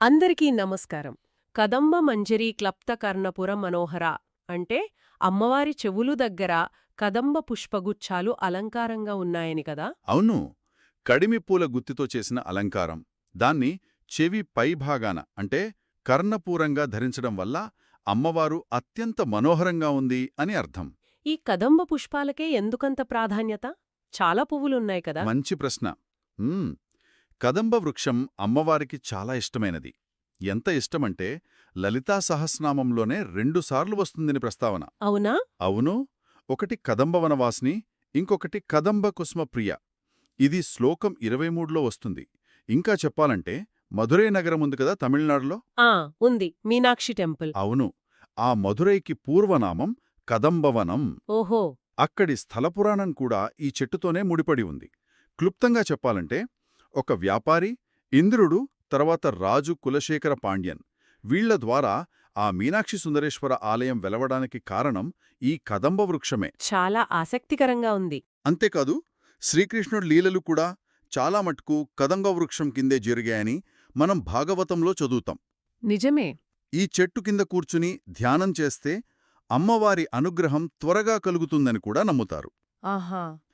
అందరికీ నమస్కారం. కదంబ మంజరి క్లప్త కర్ణపుర మనోహర అంటే అమ్మవారి చెవులు దగ్గర కదంబ పుష్పగుచ్చాలు అలంకారంగా ఉన్నాయని కదా? అవును. కడిమి పూల గుత్తితో చేసిన అలంకారం. దాన్ని చెవి పైభాగాన అంటే కర్ణపూరంగా ధరించడం వల్ల అమ్మవారు అత్యంత మనోహరంగా ఉంది అని అర్థం. ఈ కదంబ పుష్పాలకే ఎందుకంత ప్రాధాన్యత? చాలా పువ్వులున్నాయి కదా? మంచి ప్రశ్న. మ్మ్. కదంబ వృక్షం అమ్మవారికి చాలా ఇష్టమైనది. ఎంత ఇష్టమంటే లలితా సహస్రనామంలోనే రెండుసార్లు వస్తుందని ప్రస్తావన. అవునా? అవును. ఒకటి కదంబ వనవాసిని ఇంకొకటి కదంబ కుస్మప్రియ. ఇది శ్లోకం ఇరవై మూడులో వస్తుంది. ఇంకా చెప్పాలంటే మధురై నగరం ఉంది కదా తమిళనాడులో? ఉంది. మీనాక్షి టెంపుల్. అవును. ఆ మధురైకి పూర్వనామం కదంబవనం. ఓహో. అక్కడి స్థలపురాణం కూడా ఈ చెట్టుతోనే ముడిపడి ఉంది. క్లుప్తంగా చెప్పాలంటే ఒక వ్యాపారి ఇంద్రుడు తర్వాత రాజు కులశేఖర పాండ్యన్. వీళ్ళ ద్వారా ఆ మీనాక్షి సుందరేశ్వర ఆలయం వెలవడానికి కారణం ఈ కదంబ వృక్షమే. చాలా ఆసక్తికరంగా ఉంది. అంతేకాదు శ్రీకృష్ణుడి లీలలు కూడా చాలా మటుకు కదంబ వృక్షం కిందే జరిగాయని మనం భాగవతంలో చదువుతాం. నిజమే. ఈ చెట్టు కింద కూర్చుని ధ్యానం చేస్తే అమ్మవారి అనుగ్రహం త్వరగా కలుగుతుందని కూడా నమ్ముతారు. ఆహా!